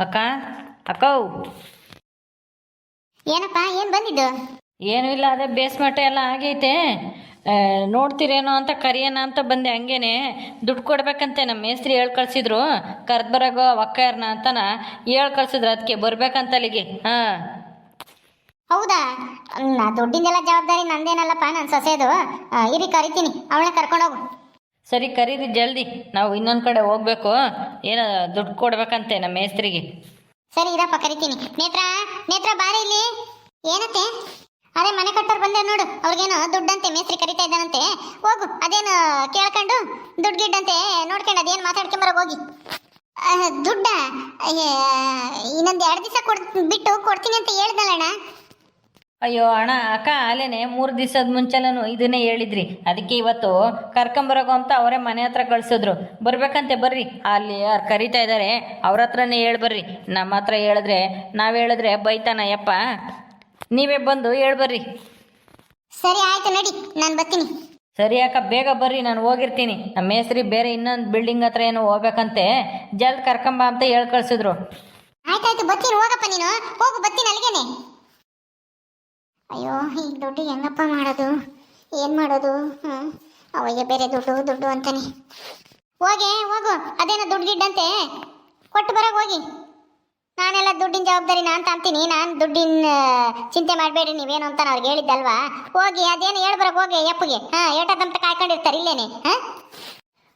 ಅಕ್ಕ? ಅಕ್ಕವು ಏನಪ್ಪ ಏನು ಬಂದಿದ್ದು? ಏನೂ ಇಲ್ಲ ಅದೇ ಬೇಸ್ಮೆಂಟ್ ಎಲ್ಲ ಆಗೈತೆ. ನೋಡ್ತಿರೇನೋ ನೋಡ್ತೀರೇನೋ ಅಂತ ಕರಿಯೋಣ ಅಂತ ಬಂದೆ ಹಂಗೇನೆ. ದುಡ್ಡು ಕೊಡ್ಬೇಕಂತೆ ನಮ್ಮ ಮೇಸ್ತ್ರಿ ಹೇಳ್ ಕಳ್ಸಿದ್ರು. ಕರ್ದ್ ಬರಗೋ ಒಕ್ಕರ್ನ ಅಂತನ ಹೇಳ್ ಕಳ್ಸಿದ್ರು ಅದಕ್ಕೆ ಬರ್ಬೇಕಂತ ಅಲ್ಲಿಗೆ ಹಾಂ. ಹೌದಾ? ನಾ ದುಡ್ಡಿಂದೆಲ್ಲ ಜವಾಬ್ದಾರಿ ನಂದೇನಲ್ಲಪ್ಪ ನನ್ನ ಸೊಸೆದು. ಆ, ಇರಿ ಕರಿತೀನಿ ಅವಳನ್ನ ಕರ್ಕೊಂಡೋಗು. ಸರಿ ಕರೀರಿ ಜಲ್ದಿ, ನಾವು ಇನ್ನೊಂದು ಕಡೆ ಹೋಗ್ಬೇಕು. ಏನ ದುಡ್ಡು ಕೊಡ್ಬೇಕಂತೆ ನಮ್ಮ ಮೇಸ್ತ್ರಿಗೆ. ಸರಿ ಇರಪ್ಪ, ಕರಿತೀನಿ. ನೇತ್ರ ನೇತ್ರ ಬಾರಿ ಇಲ್ಲಿ. ಏನತ್ತೆ? ಅದೇ ಮನೆ ಕಟ್ಟೋರು ಬಂದೆ ನೋಡು. ಅವ್ರಿಗೇನು ದುಡ್ಡಂತೆ, ಮೇಸ್ತ್ರಿ ಕರಿತಾ ಇದ್ದಾನಂತೆ. ಹೋಗು, ಅದೇನು ಕೇಳ್ಕೊಂಡು ದುಡ್ಡು ಗಿಡ್ಡಂತೆ ನೋಡ್ಕೊಂಡು ಅದೇನು ಮಾತಾಡ್ಕೊಂಬರ ಹೋಗಿ. ದುಡ್ಡ? ಇನ್ನೊಂದು ಎರಡು ದಿವಸ ಕೊಡ್ ಬಿಟ್ಟು ಕೊಡ್ತೀನಿ ಅಂತ ಹೇಳ್ದಲ್ಲಣ್ಣ. ಅಯ್ಯೋ ಅಣ್ಣ ಅಕ್ಕ ಅಲ್ಲೇನೆ ಮೂರು ದಿವಸದ ಮುಂಚೆನೂ ಇದನ್ನೇ ಹೇಳಿದ್ರಿ. ಅದಕ್ಕೆ ಇವತ್ತು ಕರ್ಕೊಂಬರೋಗೋ ಅಂತ ಅವರೇ ಮನೆ ಹತ್ರ ಕಳ್ಸಿದ್ರು. ಬರ್ಬೇಕಂತೆ ಬರ್ರಿ. ಅಲ್ಲಿ ಯಾರು ಕರಿತಾ ಇದ್ದಾರೆ ಅವ್ರ ಹತ್ರನೇ ಹೇಳಿ ಬರ್ರಿ. ನಮ್ಮ ಹತ್ರ ಹೇಳಿದ್ರೆ ನಾವು ಹೇಳಿದ್ರೆ ಬೈತಾನ ಯಪ್ಪ. ನೀವೇ ಬಂದು ಹೇಳಿ ಬರ್ರಿ. ಸರಿ ಆಯ್ತು ನಡಿ. ನಾನು ಬರ್ತೀನಿ. ಸರಿ ಅಕ್ಕ ಬೇಗ ಬರ್ರಿ ನಾನು ಹೋಗಿರ್ತೀನಿ. ನಮ್ಮ ಮೇಸ್ತ್ರಿ ಬೇರೆ ಇನ್ನೊಂದು ಬಿಲ್ಡಿಂಗ್ ಹತ್ರ ಏನೋ ಹೋಗ್ಬೇಕಂತೆ. ಜಲ್ದ್ ಕರ್ಕೊಂಬ ಅಂತ ಹೇಳಿ ಕಳ್ಸಿದ್ರು. ಆಯ್ತಾಯ್ತು ಬರ್ತೀನಿ ಹೋಗಪ್ಪ ನೀನು. ಹೋಗು ಬರ್ತೀನಿ ಅಲ್ಲಿಗೇನೆ. ಅಯ್ಯೋ, ಈಗ ದುಡ್ಡು ಹೆಂಗಪ್ಪ ಮಾಡೋದು? ಏನು ಮಾಡೋದು? ಹ್ಞೂ ಅವಯ್ಯ ಬೇರೆ ದುಡ್ಡು ದುಡ್ಡು ಅಂತಾನೆ. ಹೋಗಿ, ಹೋಗು, ಅದೇನೋ ದುಡ್ಡು ಗಿಡ್ಡಂತೆ ಕೊಟ್ಟು ಬರೋಕೆ ಹೋಗಿ. ನಾನೆಲ್ಲ ದುಡ್ಡಿನ ಜವಾಬ್ದಾರಿ ನಾನು ತಾಂತೀನಿ ನಾನು ದುಡ್ಡಿನ ಚಿಂತೆ ಮಾಡಬೇಡಿ ನೀವೇನು ಅಂತ ಅವ್ರಿಗೆ ಹೇಳಿದ್ದಲ್ವಾ? ಹೋಗಿ, ಅದೇನು ಹೇಳ್ಬರಕ್ಕೆ ಹೋಗಿ ಯಪ್ಪಗೆ ಹಾಂ ಏಟದಂತ ಕಾಯ್ಕೊಂಡಿರ್ತಾರೆ ಇಲ್ಲೇನೆ, ಹಾಂ?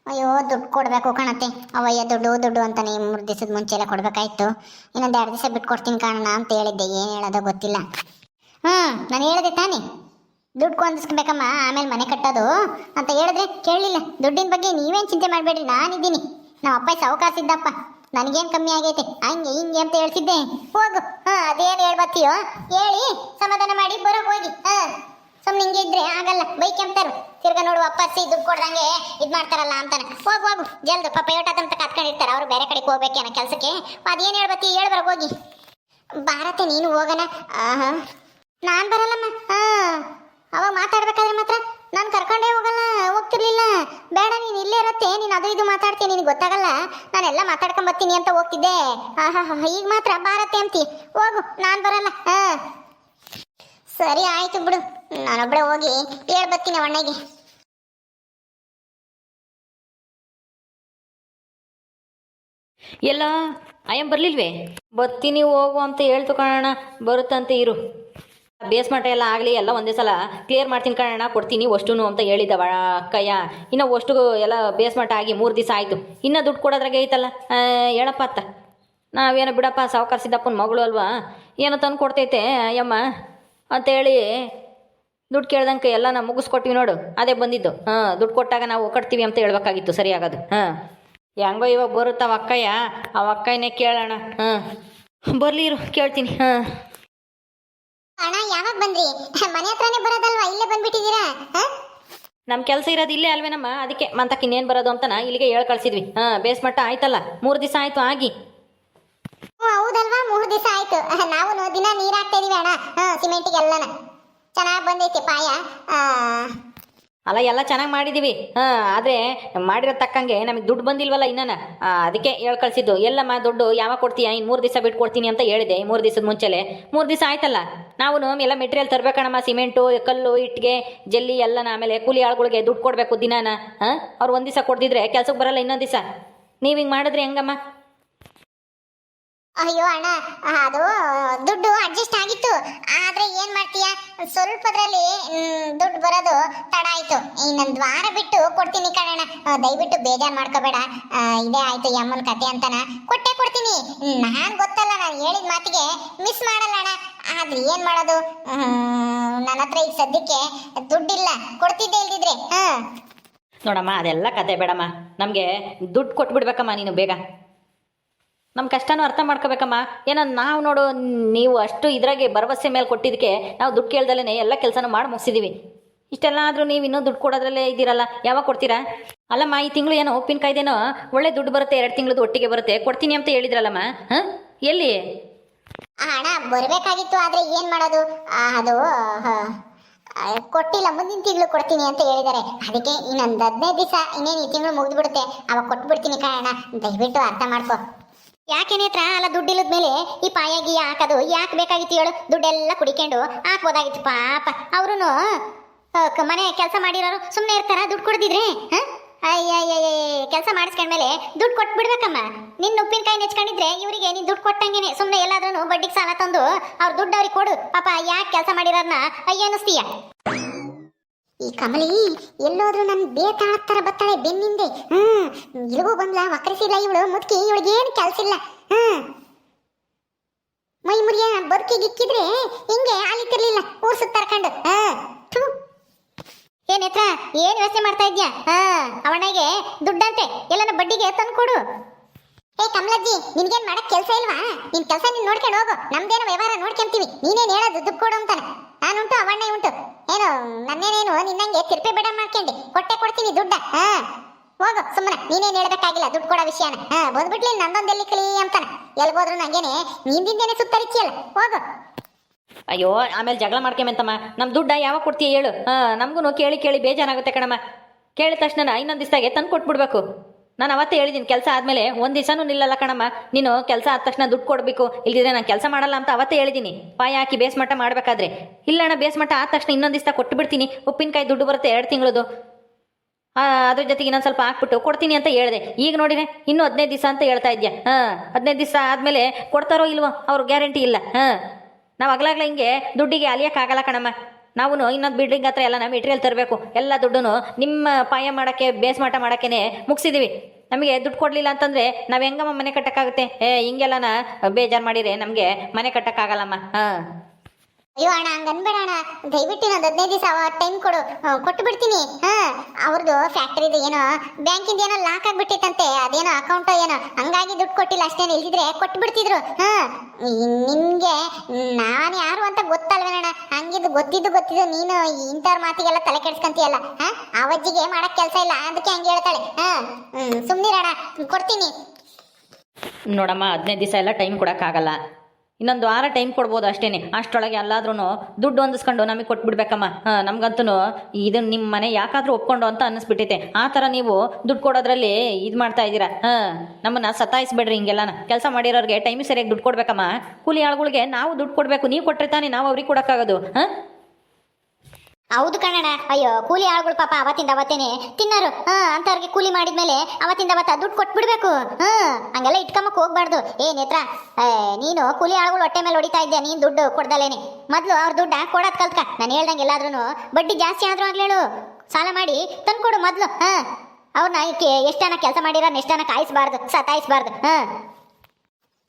ಅಯ್ಯೋ, ದುಡ್ಡು ಕೊಡಬೇಕು ಕಾಣತ್ತೆ. ಅವಯ್ಯ, ದುಡ್ಡು ದುಡ್ಡು ಅಂತಾನೆ ಮೂರು ದಿವಸದ ಮುಂಚೆ ಎಲ್ಲ ಕೊಡ್ಬೇಕಾಯ್ತು. ಇನ್ನೊಂದು ಎರಡು ದಿವಸ ಬಿಟ್ಟು ಕೊಡ್ತೀನಿ ಕಾಣೋಣ ಅಂತ ಹೇಳಿದ್ದೆ. ಏನು ಹೇಳೋದೋ ಗೊತ್ತಿಲ್ಲ. ಹ್ಞೂ ನಾನು ಹೇಳಿದೆ ತಾನೇ. ದುಡ್ಡು ಕೊಂದಿಸ್ಕೊಬೇಕಮ್ಮ, ಆಮೇಲೆ ಮನೆ ಕಟ್ಟೋದು. ಅಂತ ಹೇಳಿದ್ರೆ ಕೇಳಲಿಲ್ಲ. ದುಡ್ಡಿನ ಬಗ್ಗೆ ನೀವೇನು ಚಿಂತೆ ಮಾಡಬೇಡ್ರಿ, ನಾನಿದ್ದೀನಿ. ನಮ್ಮ ಅಪ್ಪ ಸಾವುಕಾಸ ಇದ್ದಪ್ಪ. ನನಗೇನು ಕಮ್ಮಿ ಆಗೈತೆ. ಹಂಗೆ ಹಿಂಗೆ ಅಂತ ಹೇಳ್ತಿದ್ದೆ. ಹೋಗು. ಹಾಂ, ಅದೇನು ಹೇಳ್ಬತ್ತೀಯೋ? ಹೇಳಿ. ಸಮಾಧಾನ ಮಾಡಿ, ಬರೋಕೆ ಹೋಗಿ. ಹಾಂ. ಸುಮ್ಮನೆ ಹಿಂಗೆ ಇದ್ರೆ ಆಗಲ್ಲ. ಬೈಕ್ ಎಂತಾರು ತಿರ್ಗಾ ನೋಡು ವಾಪಸ್ ದುಡ್ಡು ಕೊಡ್ದಂಗೆ ಇದು ಮಾಡ್ತಾರಲ್ಲ ಅಂತಾನೆ. ಹೋಗು ಹೋಗು. ಜಲ್ದು ಪಾಪ ಅಂತ ಕತ್ಕೊಂಡಿರ್ತಾರೆ. ಅವರು ಬೇರೆ ಕಡೆಗೆ ಹೋಗ್ಬೇಕೇನೋ ಕೆಲಸಕ್ಕೆ. ಅದೇನು ಹೇಳ್ಬತ್ತಿ ಹೇಳ್ಬರ ಹೋಗಿ. ಭಾರತ ನೀನು ಹೋಗೋಣ. ಆಹಾ. ನಾನು ಬರಲ್ಲಮ್ಮ. ಹಾಂ. ಅವಾಗ ಮಾತಾಡ್ಬೇಕಾದ್ರೆ ಮಾತ್ರ ನಾನು ಕರ್ಕೊಂಡೇ ಹೋಗಲ್ಲ, ಹೋಗ್ತಿರ್ಲಿಲ್ಲ. ಬೇಡ, ನೀನು ಇಲ್ಲೇ ಇರತ್ತೆ, ನೀನು ಅದು ಇದು ಮಾತಾಡ್ತೀನಿ ನಿನಗೆ ಗೊತ್ತಾಗಲ್ಲ. ನಾನೆಲ್ಲ ಮಾತಾಡ್ಕೊಂಬರ್ತೀನಿ ಅಂತ ಹೋಗ್ತಿದ್ದೆ. ಹಾ ಈಗ ಮಾತ್ರ ಬಾರತ್ತೆ ಅಂತಿ. ಹೋಗು, ನಾನು ಬರಲ್ಲ. ಹಾಂ. ಸರಿ, ಆಯ್ತು ಬಿಡು. ನಾನೊಬ್ಬಳೆ ಹೋಗಿ ಹೇಳ್ಬರ್ತೀನಿ ಅಣ್ಣಗೆ ಎಲ್ಲ, ಅಯ್ಯಂ ಬರ್ಲಿಲ್ವೇ? ಬರ್ತೀನಿ, ಹೋಗು ಅಂತ ಹೇಳ್ತು ಕಣಣ್ಣ. ಬರುತ್ತಂತೆ, ಇರು. ಬೇಸ್ಮಟ ಎಲ್ಲ ಆಗಲಿ, ಎಲ್ಲ ಒಂದೇ ಸಲ ಕ್ಲಿಯರ್ ಮಾಡ್ತೀನಿ ಕಣಣ್ಣ, ಕೊಡ್ತೀನಿ ಅಷ್ಟುನು ಅಂತ ಹೇಳಿದ್ದವ ಅಕ್ಕಯ್ಯ ಇನ್ನು ಅಷ್ಟು ಎಲ್ಲ ಬೇಸ್ಮೆಂಟ್ ಆಗಿ ಮೂರು ದಿವಸ ಆಯಿತು. ಇನ್ನೂ ದುಡ್ಡು ಕೊಡೋದ್ರಾಗೆ ಐತಲ್ಲ? ಹೇಳಪ್ಪ ಅತ್ತ. ನಾವೇನೋ ಬಿಡಪ್ಪ, ಸಾವುಕಾರ ಸಿದ್ದಪ್ಪನ ಮಗಳು ಅಲ್ವಾ? ಏನೋ ತಂದು ಕೊಡ್ತೈತೆ, ಅಯ್ಯಮ್ಮ. ಅಂತೇಳಿ ದುಡ್ಡು ಕೇಳ್ದಂಗೆ ಎಲ್ಲ ನಾವು ಮುಗಿಸ್ಕೊಟ್ಟಿವಿ ನೋಡು. ಅದೇ ಬಂದಿದ್ದು. ಹಾಂ, ದುಡ್ಡು ಕೊಟ್ಟಾಗ ನಾವು ಕಟ್ತೀವಿ ಅಂತ ಹೇಳ್ಬೇಕಾಗಿತ್ತು, ಸರಿಯಾಗದು. ಹಾಂ. ಹೆಂಗೋ ಇವಾಗ ಬರುತ್ತಾವ ಅಕ್ಕಯ್ಯ? ಅವ ಅಕ್ಕಯ್ಯನೇ ಕೇಳೋಣ. ಹಾಂ. ಬರಲಿ ಇರು, ಕೇಳ್ತೀನಿ. ಹಾಂ. ಅಣ್ಣ ಯಾವಾಗ ಬಂದ್ರಿ? ಮನೆ ಹತ್ರನೇ ಬರೋದಲ್ವಾ? ಇಲ್ಲೇ ಬಂದ್ಬಿಟ್ಟಿದ್ದೀರಾ? ನಮ್ಮ ಕೆಲಸ ಇರೋದು ಇಲ್ಲೇ ಅಲ್ವೇನಮ್ಮ? ಅದಕ್ಕೆ ಮಂತಕ್ಕೆ ಇನ್ನೇನು ಬರೋದು ಅಂತನ ಇಲ್ಲಿಗೆ ಹೇಳ ಕಳ್ಸಿದ್ವಿ. ಬೇಸ್ ಮಟ್ಟ ಆಯ್ತಲ್ಲ? ಮೂರು ದಿವಸ ಆಯ್ತು ಆಗಿ. ಹೌದಲ್ವಾ? ಮೂರು ದಿವಸ ಆಯ್ತು. ನಾವು ದಿನ ನೀರು ಹಾಕ್ತಾ ಇದೀವಿ ಅಣ್ಣ. ಸಿಮೆಂಟ್ ಸಿಮೆಂಟಿಗೆ ಎಲ್ಲನ ಚೆನ್ನಾಗಿ ಬಂದೈತಿ ಪಾಯ. ಆ, ಅಲ್ಲ, ಎಲ್ಲ ಚೆನ್ನಾಗಿ ಮಾಡಿದ್ದೀವಿ ಹಾಂ, ಆದರೆ ಮಾಡಿರೋ ತಕ್ಕಂಗೆ ನಮಗೆ ದುಡ್ಡು ಬಂದಿಲ್ವಲ್ಲ ಇನ್ನನ? ಅದಕ್ಕೆ ಹೇಳಿ ಕಳಿಸಿದ್ದು. ಎಲ್ಲಮ್ಮ, ದುಡ್ಡು ಯಾವಾಗ ಕೊಡ್ತೀಯ? ಇನ್ನು ಮೂರು ದಿವಸ ಬಿಟ್ಟು ಕೊಡ್ತೀನಿ ಅಂತ ಹೇಳಿದೆ. ಮೂರು ದಿವಸದ ಮುಂಚೆಲೆ. ಮೂರು ದಿವಸ ಆಯ್ತಲ್ಲ? ನಾವು ಎಲ್ಲ ಮೆಟೀರಿಯಲ್ ತರಬೇಕಣಮ್ಮ, ಸಿಮೆಂಟು, ಕಲ್ಲು ಇಟ್ಟಿಗೆ ಜಲ್ಲಿ ಎಲ್ಲನ ಆಮೇಲೆ ಕೂಲಿ ಆಳುಗಳಿಗೆ ದುಡ್ಡು ಕೊಡಬೇಕು ದಿನಾನ. ಹಾಂ? ಅವ್ರು ಒಂದು ದಿವಸ ಕೊಡ್ದಿದ್ರೆ ಕೆಲ್ಸಕ್ಕೆ ಬರಲ್ಲ ಇನ್ನೊಂದು ದಿವಸ. ನೀವು ಹಿಂಗೆ ಮಾಡಿದ್ರೆ ಹೆಂಗಮ್ಮ? ಅಯ್ಯೋ ಅಣ್ಣ, ಅದು ದುಡ್ಡು ಅಡ್ಜಸ್ಟ್ ಆಗಿತ್ತು. ಆದ್ರೆ ಏನ್ ಮಾಡ್ತೀಯ? ಸ್ವಲ್ಪದ್ರಲ್ಲಿ ದುಡ್ಡು ಬರೋದು ತಡ ಆಯ್ತು. ಇನ್ನೊಂದು ವಾರ ಬಿಟ್ಟು ಕೊಡ್ತೀನಿ ಕಣಣ್ಣ. ದಯವಿಟ್ಟು ಬೇಜಾರು ಮಾಡ್ಕೋಬೇಡ. ಇದೇ ಆಯ್ತು ಯಮ್ಮನ ಕತೆ ಅಂತಾನ. ಕೊಟ್ಟೆ ಕೊಡ್ತೀನಿ. ನಾನ್ ಗೊತ್ತಲ್ಲ, ನಾನು ಹೇಳಿದ ಮಾತಿಗೆ ಮಿಸ್ ಮಾಡಲ್ಲ ಅಣ್ಣ. ಆದ್ರೆ ಏನ್ ಮಾಡೋದು? ನನ್ನ ಹತ್ರ ಈಗ ಸದ್ಯಕ್ಕೆ ದುಡ್ಡಿಲ್ಲ. ಕೊಡ್ತಿದ್ದೆ ಇಲ್ದಿದ್ರೆ, ಹಾ. ನೋಡಮ್ಮ, ಅದೆಲ್ಲ ಕತೆ ಬೇಡಮ್ಮ. ನಮಗೆ ದುಡ್ಡು ಕೊಟ್ಬಿಡ್ಬೇಕಮ್ಮ ನೀನು ಬೇಗ. ನಮ್ಮ ಕಷ್ಟನೂ ಅರ್ಥ ಮಾಡ್ಕೋಬೇಕಮ್ಮ. ಏನೋ ನಾವು ನೋಡು, ನೀವು ಅಷ್ಟು ಇದ್ರಾಗೆ ಭರವಸೆ ಮೇಲೆ ಕೊಟ್ಟಿದ್ದಕ್ಕೆ ನಾವು ದುಡ್ಡು ಕೇಳ್ದಲೇ ಎಲ್ಲ ಕೆಲಸನೂ ಮಾಡಿ ಮುಗಿಸಿದ್ದೀವಿ ಇಷ್ಟೆಲ್ಲ ಆದರೂ ನೀವು ಇನ್ನೂ ದುಡ್ಡು ಕೊಡೋದ್ರಲ್ಲೇ ಇದ್ದೀರಲ್ಲ, ಯಾವಾಗ ಕೊಡ್ತೀರಾ? ಅಲ್ಲಮ್ಮ, ಈ ತಿಂಗಳು ಏನೋ ಉಪ್ಪಿನಕಾಯ್ದೇನೋ ಒಳ್ಳೆ ದುಡ್ಡು ಬರುತ್ತೆ, ಎರಡು ತಿಂಗಳದ್ದು ಒಟ್ಟಿಗೆ ಬರುತ್ತೆ, ಕೊಡ್ತೀನಿ ಅಂತ ಹೇಳಿದ್ರಲ್ಲಮ್ಮ, ಹಾಂ? ಎಲ್ಲಿ? ಹಣ ಬರಬೇಕಾಗಿತ್ತು, ಆದರೆ ಏನು ಮಾಡೋದು? ಅದು ಕೊಟ್ಟಿಲ್ಲ, ಮುಂದಿನ ತಿಂಗಳು ಕೊಡ್ತೀನಿ ಅಂತ ಹೇಳಿದ್ದಾರೆ ಅದಕ್ಕೆ ಇನ್ನೊಂದು ಹದಿನೈದು ದಿವಸ, ಇನ್ನೇನು ಈ ತಿಂಗಳು ಮುಗಿದ್ಬಿಡುತ್ತೆ, ಅವಾಗ ಕೊಟ್ಬಿಡ್ತೀನಿ ಕಾರಣ ದಯವಿಟ್ಟು ಅರ್ಥ ಮಾಡ್ಕೊ. ಯಾಕೆ ನೇತ್ರ? ಅಲ್ಲ ದುಡ್ಡಿಲ್ಲದ ಮೇಲೆ ಈ ಪಾಯಾಗಿ ಹಾಕೋದು ಯಾಕೆ ಬೇಕಾಗಿತ್ತು ಹೇಳು? ದುಡ್ಡೆಲ್ಲ ಕುಡಿಕೊಂಡು ಹಾಕ್ಬೋದಾಗಿತ್ತು ಪಾಪ. ಅವರು ಮನೆ ಕೆಲಸ ಮಾಡಿರೋರು ಸುಮ್ಮನೆ ಇರ್ತಾರ? ದುಡ್ಡು ಕೊಡ್ದಿದ್ರೆ ಅಯ್ಯಯ್ಯ ಕೆಲಸ ಮಾಡಿಸ್ಕೊಂಡ್ಮೇಲೆ ದುಡ್ಡು ಕೊಟ್ಬಿಡ್ಬೇಕಮ್ಮ. ನಿನ್ನ ಉಪ್ಪಿನಕಾಯಿ ನೆಚ್ಕೊಂಡಿದ್ರೆ ಇವರಿಗೆ ನೀನು ದುಡ್ಡು ಕೊಟ್ಟಂಗೆನೆ ಸುಮ್ಮನೆ ಎಲ್ಲಾದ್ರೂ ಬಡ್ಡಿಗೆ ಸಾಲ ತಂದು ಅವ್ರ ದುಡ್ಡು ಅವ್ರಿಗೆ ಕೊಡು. ಪಾಪ, ಯಾಕೆ ಕೆಲಸ ಮಾಡಿರೋರ್ನ ಅಯ್ಯ ಅನ್ನಿಸ್ತೀಯ ಈ ಕಮಲಿ, ಎಲ್ಲೋದ್ರು ನನ್ ಬೇತಾಳತ್ತರ ಬತ್ತಾಳೆ ಬೆನ್ನಿಂದೆ. ಹ್ಮ್ ಇಲ್ಲಿಗೂ ಬಂದ್ಲ, ವಕ್ರಿಸಿಲ್ಲ ಇವಳು, ಮುದುಕಿ, ಇವಳಿಗೆ ಏನು ಕೆಲಸ ಇಲ್ಲ. ಹ್ಮ್. ಮೈ ಮುರಿಯ ಬದುಕಿಗೆ ಇಕ್ಕಿದ್ರೆ ಹಿಂಗೆ ಆಲಿತಿರ್ಲಿಲ್ಲ ಊರ್ ಸುತ್ತ ಕರ್ಕೊಂಡು. ಹಾ. ಏನ್ ಹತ್ರ ಏನ್ ಯೋಚನೆ ಮಾಡ್ತಾ ಇದ್ಯಾ? ಹಾ, ಅವನಿಗೆ ದುಡ್ಡಂತೆ, ಎಲ್ಲನ ಬಡ್ಡಿಗೆ ತಂದು ಕೊಡು ಏ ಕಮಲಜ್ಜಿ, ನಿನ್ಗೇನ್ ಮಾಡಕ್ ಕೆಲಸ ಇಲ್ವಾ? ನಿನ್ ಕೆಲಸ ನೀನ್ ನೋಡ್ಕೊಂಡು ಹೋಗು. ನಮ್ದೇನೋ ವ್ಯವಹಾರ ನೋಡ್ಕೊಂತೀವಿ. ನೀನೇನ್ ಹೇಳೋದು ದುಡ್ಡು ಕೊಡು ಅಂತಾನೆ. ನಾನುಂಟು ಅವಣ್ಣ ಉಂಟು. ಏನು, ನನ್ನೇನೇನು, ನಿನ್ನಂಗೆ ತಿರ್ಪೆ ಬೇಡ ಮಾಡ್ಕೊಂಡಿ. ಕೊಟ್ಟೆ ಕೊಡ್ತೀನಿ ದುಡ್ಡ. ಹಾ. ಹೋಗು, ಸುಮ್ಮನೆ. ನೀನೇನ್ ಹೇಳ್ಬೇಕಾಗಿಲ್ಲ ದುಡ್ಡು ಕೊಡೋ ವಿಷಯನ. ಹಾ ಬಂದ್ಬಿಟ್ಲಿ ನಂದೊಂದೆಲ್ಲಿ ಕಲಿ ಅಂತಾನೆ. ಎಲ್ಗೋದ್ರು ನಂಗೇನೆ ನಿಂದಿಂದೇನೆ ಸುತ್ತರಿಚಿಯಲ್ಲ ಹೋಗು. ಅಯ್ಯೋ, ಆಮೇಲೆ ಜಗಳ ಮಾಡ್ಕೊಂಬಂತಮ್ಮ. ನಮ್ಮ ದುಡ್ಡ ಯಾವಾಗ ಕೊಡ್ತೀಯ ಹೇಳು. ಹಾಂ ನಮಗೂ ಕೇಳಿ ಕೇಳಿ ಬೇಜಾರಾಗುತ್ತೆ ಕಣಮ್ಮ. ಕೇಳಿದ ತಕ್ಷಣ ಇನ್ನೊಂದು ದಿವಸದಾಗೆ ತಂದು ಕೊಟ್ಬಿಡ್ಬೇಕು ನಾನು ಅವತ್ತೇ ಹೇಳಿದ್ದೀನಿ ಕೆಲಸ ಆದಮೇಲೆ ಒಂದು ದಿವಸನೂ ನಿಲ್ಲಲ್ಲ ಕಣಮ್ಮ. ನೀನು ಕೆಲಸ ಆದ ತಕ್ಷಣ ದುಡ್ಡು ಕೊಡಬೇಕು ಇಲ್ಲದಿದ್ರೆ ನಾನು ಕೆಲಸ ಮಾಡಲ್ಲ ಅಂತ ಅವತ್ತೇ ಹೇಳಿದ್ದೀನಿ ಪಾಯ ಹಾಕಿ ಬೇಸ್ಮಟ್ಟ ಮಾಡಬೇಕಾದ್ರೆ. ಇಲ್ಲಣ್ಣ ಬೇಸ್ಮಟ್ಟ ಆದ ತಕ್ಷಣ ಇನ್ನೊಂದು ದಿವಸ ಕೊಟ್ಟು ಬಿಡ್ತೀನಿ ಉಪ್ಪಿನಕಾಯಿ ದುಡ್ಡು ಬರುತ್ತೆ ಎರಡು ತಿಂಗಳದು. ಅದ್ರ ಜೊತೆಗೆ ಇನ್ನೊಂದು ಸ್ವಲ್ಪ ಹಾಕ್ಬಿಟ್ಟು ಕೊಡ್ತೀನಿ ಅಂತ ಹೇಳಿದೆ. ಈಗ ನೋಡಿದ್ರೆ ಇನ್ನೂ ಹದಿನೈದು ದಿವಸ ಅಂತ ಹೇಳ್ತಾ ಇದೆಯಾ? ಹಾಂ, ಹದಿನೈದು ದಿವಸ ಆದಮೇಲೆ ಕೊಡ್ತಾರೋ ಇಲ್ವೋ, ಅವ್ರ ಗ್ಯಾರಂಟಿ ಇಲ್ಲ. ಹಾಂ, ನಾವು ಅಗ್ಲಾಗ್ಲ ಹಿಂಗೆ ದುಡ್ಡಿಗೆ ಅಲಿಯೋಕ್ಕಾಗಲ್ಲ ಕಣಮ್ಮ. ನಾವು ಇನ್ನೊಂದು ಬಿಲ್ಡಿಂಗ್ ಹತ್ರ ಎಲ್ಲ ಮೆಟೀರಿಯಲ್ ತರಬೇಕು. ಎಲ್ಲ ದುಡ್ಡು ನಿಮ್ಮ ಪಾಯ ಮಾಡೋಕ್ಕೆ ಬೇಸ್ ಮಾಟ ಮಾಡೋಕ್ಕೇ ಮುಗಿಸಿದ್ದೀವಿ ನಮಗೆ ದುಡ್ಡು ಕೊಡಲಿಲ್ಲ ಅಂತಂದರೆ ನಾವು ಹೆಂಗಮ್ಮ ಮನೆ ಕಟ್ಟೋಕ್ಕಾಗುತ್ತೆ? ಏ, ಹಿಂಗೆಲ್ಲನ ಬೇಜಾರು ಮಾಡಿದರೆ ನಮಗೆ ಮನೆ ಕಟ್ಟೋಕ್ಕಾಗಲ್ಲಮ್ಮ. ಹಾಂ. ಅಯ್ಯೋ ಅಣ್ಣ, ಹಂಗ ಅನ್ಬೇಡ ಅಣ್ಣ. ದಯವಿಟ್ಟು ಇನ್ನೊಂದು ಹದಿನೈದು ದಿವಸ ಟೈಮ್ ಕೊಡು. ಕೊಟ್ಟು ಬಿಡ್ತೀನಿ ಹಾ ಅವ್ರದ್ದು ಫ್ಯಾಕ್ಟ್ರಿದು ಏನೋ ಬ್ಯಾಂಕಿಂದ ಏನೋ ಲಾಕ್ ಆಗ್ಬಿಟ್ಟಿತ್ತಂತೆ. ಅದೇನೋ ಅಕೌಂಟ್ ಏನೋ. ಹಂಗಾಗಿ ದುಡ್ಡು ಕೊಟ್ಟಿಲ್ಲ, ಅಷ್ಟೇನು ಇಲ್ದಿದ್ರೆ ಕೊಟ್ಟು ಬಿಡ್ತಿದ್ರು ಹಾ ನಿಮ್ಗೆ ನಾನು ಯಾರು ಅಂತ ಗೊತ್ತಲ್ವೇನಣ್ಣ ಹಂಗಿದ್ದು ಗೊತ್ತಿದ್ದು ಗೊತ್ತಿದ್ದು ನೀನು ಇಂಥವ್ರ ಮಾತಿಗೆಲ್ಲ ತಲೆ ಕೆಡ್ಸ್ಕೊಂತೀಯಲ್ಲ? ಹಾ ಅವಜ್ಜಿಗೆ ಮಾಡಕ್ ಕೆಲಸ ಇಲ್ಲ, ಅದಕ್ಕೆ ಹಂಗೆ ಹೇಳ್ತಾಳೆ. ಹಾ, ಹ್ಮ್, ಸುಮ್ನಿರಣ್ಣ, ಕೊಡ್ತೀನಿ. ನೋಡಮ್ಮ, ಹದಿನೈದು ದಿವಸ ಎಲ್ಲ ಟೈಮ್ ಕೊಡೋಕ್ಕಾಗಲ್ಲ. ಇನ್ನೊಂದು ವಾರ ಟೈಮ್ ಕೊಡ್ಬೋದು ಅಷ್ಟೇನೆ. ಅಷ್ಟರೊಳಗೆ ಎಲ್ಲಾದ್ರೂ ದುಡ್ಡು ಹೊಂದಿಸ್ಕೊಂಡು ನಮಗೆ ಕೊಟ್ಬಿಡ್ಬೇಕಮ್ಮ. ನಮಗಂತೂ ಇದು ನಿಮ್ಮ ಮನೆ ಯಾಕಾದರೂ ಒಪ್ಕೊಂಡು ಅಂತ ಅನ್ನಿಸ್ಬಿಟ್ಟೈತೆ. ಆ ಥರ ನೀವು ದುಡ್ಡು ಕೊಡೋದ್ರಲ್ಲಿ ಇದು ಮಾಡ್ತಾ ಇದ್ದೀರಾ? ಹಾಂ, ನಮ್ಮನ್ನು ಸತಾಯಿಸ್ಬೇಡ್ರಿ ಹಿಂಗೆಲ್ಲನ. ಕೆಲಸ ಮಾಡಿರೋರಿಗೆ ಟೈಮಿಗೆ ಸರಿಯಾಗಿ ದುಡ್ಡು ಕೊಡ್ಬೇಕಮ್ಮ. ಕೂಲಿ ಆಳುಗಳಿಗೆ ನಾವು ದುಡ್ಡು ಕೊಡಬೇಕು. ನೀವು ಕೊಟ್ಟರೆ ತಾನೇ ನಾವು ಅವ್ರಿಗೆ ಕೊಡೋಕ್ಕಾಗೋದು. ಹಾಂ? ಹೌದು ಕಣಣ ಅಯ್ಯೋ, ಕೂಲಿ ಆಳುಗಳು ಪಾಪ ಅವತ್ತಿಂದ ಅವತ್ತೇನೆ ತಿನ್ನರು. ಹಾ, ಅಂತವ್ರಿಗೆ ಕೂಲಿ ಮಾಡಿದ್ಮೇಲೆ ಅವತ್ತಿಂದ ಅವತ್ತ ದುಡ್ಡು ಕೊಟ್ಬಿಡ್ಬೇಕು. ಹಾ, ಹಂಗೆಲ್ಲ ಇಟ್ಕೊಂಬಕ್ ಹೋಗ್ಬಾರ್ದು. ಏ, ನೇತ್ರ ನೀನು ಕೂಲಿ ಆಳುಗಳು ಹೊಟ್ಟೆ ಮೇಲೆ ಹೊಡಿತಾ ಇದ್ದೆ ನೀನು ದುಡ್ಡು ಕೊಡ್ದಲೇನೆ ಮೊದಲು ಅವ್ರ ದುಡ್ಡ ಕೊಡೋದ್ ಕಲ್ತ್ಕ. ನಾನು ಹೇಳ್ದಂಗೆ ಎಲ್ಲಾದ್ರೂ ಬಡ್ಡಿ ಜಾಸ್ತಿ ಆದ್ರೂ ಆಗ್ಲೇಳು ಸಾಲ ಮಾಡಿ ತಂದ್ಕೊಡು ಮೊದಲು. ಹಾ ಅವ್ರನ್ನ ಎಷ್ಟನ ಕೆಲಸ ಮಾಡಿರೋ ಎಷ್ಟನ ಕಾಯಿಸ್ಬಾರ್ದು, ಸತಾಯಿಸ್ಬಾರ್ದು. ಹಾ.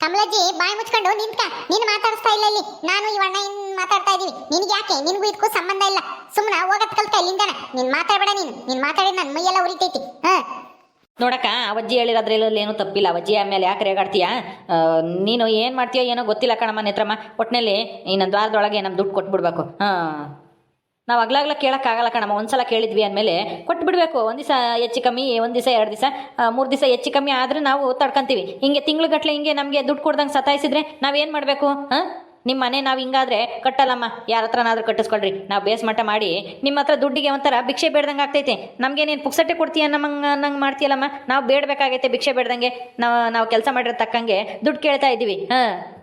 ಕಮಲಜ್ಜಿ, ಬಾಯಿ ಮುಚ್ಕೊಂಡು ನಿಂತ್ಕ. ನೀನು ಮಾತಾಡಿಸ್ತಾ ಇಲ್ಲ ಇಲ್ಲಿ. ನಾನು ಈ ಅಣ್ಣ ಮಾತಾಡ್ತಾ ಇದೀವಿ ನಿನ್ಗೆ ಯಾಕೆ? ನಿನಗೂ ಇದಕ್ಕೂ ಸಂಬಂಧ ಇಲ್ಲ. ಸುಮ್ಮನೆ ಹೋಗತ್ ಕಲ್ತ ಇಲ್ಲಿಂದನ ನೀನ್ ಮಾತಾಡ್ಬೇಡ ನೀನು. ನೀನ್ ಮಾತಾಡಿದ್ರೆ ನನ್ನ ಮೈಯೆಲ್ಲ ಉರಿತೈತಿ. ನೋಡಕ್ಕ, ಅವಜ್ಜಿ ಹೇಳಿರೋದ್ರಲ್ಲಿ ಏನೂ ತಪ್ಪಿಲ್ಲ. ಅವಜ್ಜಿ ಆಮೇಲೆ ಯಾಕೆ ರೇಗಾಡ್ತೀಯಾ? ನೀನು ಏನು ಮಾಡ್ತೀಯೋ ಏನೋ ಗೊತ್ತಿಲ್ಲ ಕಣಮ್ಮ, ನೇತ್ರಮ್ಮ. ಒಟ್ಟಿನಲ್ಲಿ ಇನ್ನೊಂದು ದ್ವಾರದೊಳಗೆ ನಮ್ಮ ದುಡ್ಡು ಕೊಟ್ಬಿಡ್ಬೇಕು. ಹಾಂ. ನಾವು ಅಗ್ಲಾಗ್ಲ ಕೇಳೋಕ್ಕಾಗಲ್ಲ ಕಣಮ್ಮ. ಒಂದ್ಸಲ ಕೇಳಿದ್ವಿ ಅಂದಮೇಲೆ ಕೊಟ್ಬಿಡ್ಬೇಕು. ಒಂದು ದಿವಸ ಹೆಚ್ಚು ಕಮ್ಮಿ, ಒಂದು ದಿವಸ ಎರಡು ದಿವಸ ಮೂರು ದಿವಸ ಹೆಚ್ಚು ಕಮ್ಮಿ ಆದರೆ ನಾವು ತಡ್ಕೊಂತೀವಿ. ಹಿಂಗೆ ತಿಂಗ್ಳುಗಟ್ಲೆ ಹಿಂಗೆ ನಮಗೆ ದುಡ್ಡು ಕೊಡ್ದಂಗೆ ಸತಾಯಿಸಿದ್ರೆ ನಾವೇನು ಮಾಡಬೇಕು? ಹಾಂ? ನಿಮ್ಮ ಮನೆ ನಾವು ಹಿಂಗಾದ್ರೆ ಕಟ್ಟಲ್ಲಮ್ಮ. ಯಾರ ಹತ್ರನಾದ್ರೂ ಕಟ್ಟಿಸ್ಕೊಳ್ರಿ. ನಾವು ಬೇಸ್ ಮಟ್ಟ ಮಾಡಿ ನಿಮ್ಮ ಹತ್ರ ದುಡ್ಡಿಗೆ ಒಂಥರ ಭಿಕ್ಷೆ ಬೇಡ್ದಂಗೆ ಆಗ್ತೈತೆ. ನಮಗೇನೇನು ಪುಕ್ಸಟ್ಟೆ ಕೊಡ್ತೀಯ ನಮ್ಮಂಗೆ ನಂಗೆ ಮಾಡ್ತೀಯಲ್ಲಮ್ಮ? ನಾವು ಬೇಡಬೇಕಾಗೈತೆ ಭಿಕ್ಷೆ ಬೇಡ್ದಂಗೆ. ನಾವು ನಾವು ಕೆಲಸ ಮಾಡಿರೋ ತಕ್ಕಂಗೆ ದುಡ್ಡು ಕೇಳ್ತಾ ಇದ್ದೀವಿ. ಹಾಂ.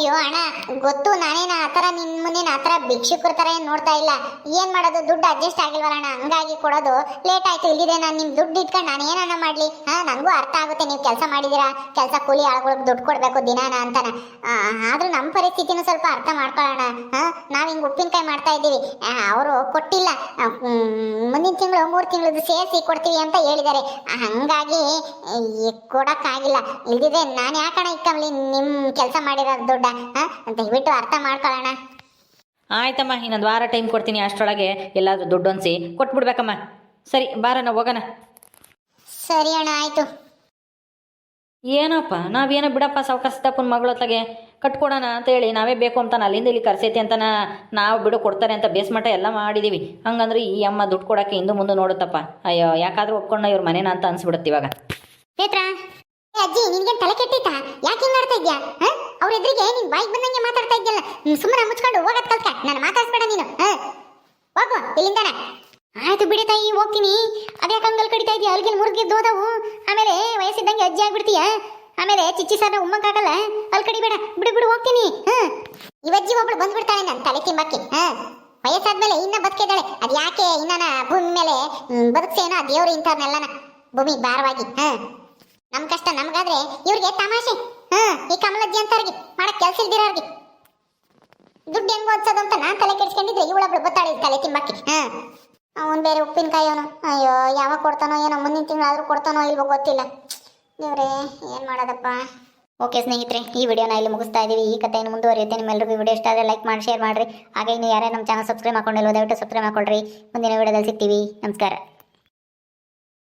ಅಯ್ಯೋ ಅಣ್ಣ, ಗೊತ್ತು, ನಾನೇನ ಆತರ ನಿನ್ ಮುಂದಿನ ಆತರ ಭಿಕ್ಷುಕರ ಕೊಡ್ತಾರೆ ನೋಡ್ತಾ ಇಲ್ಲ. ಏನ್ ಮಾಡೋದು? ದುಡ್ಡು ಅಡ್ಜಸ್ಟ್ ಆಗಿಲ್ವಲ್ಲ ಅಣ್ಣ? ಹಂಗಾಗಿ ಕೊಡೋದು. ಲೇಟ್ ಆಯ್ತು ಇಲ್ಲಿದೆ ನಾನು ನಿಮ್ ದುಡ್ಡು ಇಟ್ಕೊಂಡು ನಾನು ಏನನ್ನ ಮಾಡ್ಲಿ? ಹಾ, ನನಗೂ ಅರ್ಥ ಆಗುತ್ತೆ, ನೀವು ಕೆಲಸ ಮಾಡಿದೀರಾ? ಕೆಲಸ ಕೂಲಿ ಆಳುಗಳಿಗೆ ದುಡ್ಡು ಕೊಡ್ಬೇಕು ದಿನಾನ ಅಂತಾನ. ಆದ್ರೂ ನಮ್ಮ ಪರಿಸ್ಥಿತಿನೂ ಸ್ವಲ್ಪ ಅರ್ಥ ಮಾಡ್ಕೊಳ್ಳೋಣ ಹಾ, ನಾವ್ ಹಿಂಗ್ ಉಪ್ಪಿನಕಾಯಿ ಮಾಡ್ತಾ ಇದ್ದೀವಿ. ಅವರು ಕೊಟ್ಟಿಲ್ಲ. ಮುಂದಿನ ತಿಂಗಳು, ಮೂರು ತಿಂಗಳದ್ದು ಸೇರಿಸಿ ಕೊಡ್ತೀವಿ ಅಂತ ಹೇಳಿದ್ದಾರೆ. ಹಂಗಾಗಿ ಕೊಡಕ್ಕಾಗಿಲ್ಲ. ಇಲ್ಲಿದೆ ನಾನು ಯಾಕಣ ಇಕ್ಕಂಬ್ಲಿ ನಿಮ್ ಕೆಲಸ ಮಾಡಿರೋ ದುಡ್ಡ ದಯವಿಟ್ಟು ಅರ್ಥ ಮಾಡ್ಕೊಳ್ಳೋಣ. ಆಯ್ತಮ್ಮ ಇನ್ನೊಂದು ವಾರ ಟೈಮ್ ಕೊಡ್ತೀನಿ ಅಷ್ಟರೊಳಗೆ ಎಲ್ಲಾದರೂ ದುಡ್ಡು ಹೊಂದಿಸಿ ಕೊಟ್ಬಿಡ್ಬೇಕಮ್ಮ. ಸರಿ ಬಾರಣ್ಣ ಹೋಗೋಣ. ಸರಿ ಅಣ್ಣ ಆಯ್ತು. ಏನಪ್ಪ ನಾವೇನೋ ಬಿಡಪ್ಪ ಸಾವುಕಾರ ಸಿದ್ದಪ್ಪನ ಮಗಳ ಹೊತ್ತಗೆ ಕಟ್ಕೊಡೋಣ ಅಂತ ಹೇಳಿ ನಾವೇ ಬೇಕು ಅಂತ ಅಲ್ಲಿಂದ ಇಲ್ಲಿ ಕರ್ಸೈತಿ ಅಂತ ನಾವು ಬಿಡು ಕೊಡ್ತಾರೆ ಅಂತ ಬೇಸ್ಮಟ ಎಲ್ಲ ಮಾಡಿದ್ದೀವಿ ಹಂಗಂದ್ರೆ ಈ ಅಮ್ಮ ದುಡ್ಡು ಕೊಡೋಕ್ಕೆ ಹಿಂದೆ ಮುಂದೆ ನೋಡುತ್ತಪ್ಪ. ಅಯ್ಯೋ ಯಾಕಾದ್ರೂ ಒಪ್ಕೊಂಡು ಇವ್ರ ಮನೇನ ಅಂತ ಅನ್ಸ್ಬಿಡುತ್ತೆ ಇವಾಗ. ನೇತ್ರ ಏ ಅಜ್ಜಿ ನಿನ್ಗೆ ತಲೆ ಕೆಟ್ಟಿತ್ತ? ಯಾಕೆ ಹಿಂಗ್ ಮಾಡ್ತಾ ಇದ್ಯಾ? ಅವ್ರ ಎದುರಿಗೆ ನೀನ್ ಬಾಯಿಗೆ ಬಂದಂಗೆ ಮಾತಾಡ್ತಾ ಇದ್ಯಲ್ಲ. ಸುಮ್ಮನೆ ಮುಚ್ಕೊಂಡು ಹೋಗತ್ ಕಲ್ತ್ಕ. ನಾನು ಮಾತಾಡ್ಸ್ಬೇಡ ನೀನು. ಹೋಗು ಇಲ್ಲಿಂದಾನ ಆಯ್ತು ಬಿಡಿ ತಾಯಿ ಹೋಗ್ತೀನಿ. ಅದೇ ಕಂಗಲ್ ಕಡಿತಾ ಇದೀಯ? ಅಲ್ಗಿಲ್ ಮುರುಗಿದ್ದು ಹೋದವು. ಆಮೇಲೆ ವಯಸ್ಸಿದ್ದಂಗೆ ಅಜ್ಜಿ ಆಗ್ಬಿಡ್ತೀಯ? ಆಮೇಲೆ ಚಿಚ್ಚಿ ಸರ್ನ ಉಮ್ಮಕ್ಕಾಗಲ್ಲ ಅಲ್ಲಿ ಕಡಿಬೇಡ ಬಿಡು. ಬಿಡು ಹೋಗ್ತೀನಿ. ಹ್ಮ್ ಇವಜ್ಜಿ ಒಬ್ಳು ಬಂದ್ಬಿಡ್ತಾಳೆ ನನ್ನ ತಲೆ ತಿಂಬಕ್ಕೆ. ಹಾ? ವಯಸ್ಸಾದ್ಮೇಲೆ ಇನ್ನ ಬದುಕಿದ್ದಾಳೆ. ಅದ್ ಯಾಕೆ ಇನ್ನ ಭೂಮಿ ಮೇಲೆ ಹ್ಮ್, ಬದುಕ್ಸೇನೋ ಆ ದೇವ್ರು ಇಂಥವ್ರನ್ನೆಲ್ಲನ ಭೂಮಿ ಭಾರವಾಗಿ. ಹಾ? ನಮ್ ಕಷ್ಟ ನಮ್ಗಾದ್ರೆ ಇವ್ರಿಗೆ ತಮಾಷೆ. ಹ್ಮ್ ಈ ಕಮಲಜ್ಜಿ ಅಂತವ್ರಿಗೆ ಮಾಡಕ್ ಕೆಲ್ಸ ಇಲ್ದಿರೋರ್ಗೆ. ದುಡ್ಡು ಹೆಂಗ್ ಓದ್ಸೋದು ಅಂತ ನಾನ್ ತಲೆ ಕೆಡ್ಸ್ಕೊಂಡಿದ್ರೆ ಇವಳೊಬ್ಳು ಬತ್ತಾಳೆ ತಲೆ ತಿಂಬಕ್ಕೆ ಹ್ಮ್ ಅವನ್ ಬೇರೆ ಉಪ್ಪಿನಕಾಯಿ ಅವನು. ಅಯ್ಯೋ, ಯಾವಾಗ ಕೊಡ್ತಾನೋ ಏನೋ ಮುಂದಿನ ತಿಂಗಳಾದ್ರೂ ಕೊಡ್ತಾನೋ ಇಲ್ವೋ ಗೊತ್ತಿಲ್ಲ. ದೇವ್ರೇ, ಏನ್ ಮಾಡೋದಪ್ಪ? ಓಕೆ ಸ್ನೇಹಿತರೆ, ಈ ವಿಡಿಯೋನ ಇಲ್ಲಿ ಮುಗಿಸ್ತಾ ಇದೀವಿ. ಈ ಕಥೆಯನ್ನು ಮುಂದುವರಿಯುತ್ತೆ. ನಿಮ್ಮೆಲ್ಲರಿಗೂ ವಿಡಿಯೋ ಇಷ್ಟ ಆದರೆ ಲೈಕ್ ಮಾಡಿ, ಶೇರ್ ಮಾಡಿರಿ. ಹಾಗೆ ಇನ್ನು ಯಾರೇ ನಮ್ಮ ಚಾನಲ್ ಸಬ್ಸ್ಕ್ರೈಬ್ ಮಾಡ್ಕೊಂಡಿಲ್ಲ ದಯವಿಟ್ಟು ಸಬ್ಸ್ಕ್ರೈಬ್ ಮಾಡ್ಕೊಳ್ರಿ. ಮುಂದಿನ ವಿಡಿಯೋದಲ್ಲಿ ಸಿಗ್ತೀವಿ. ನಮಸ್ಕಾರ.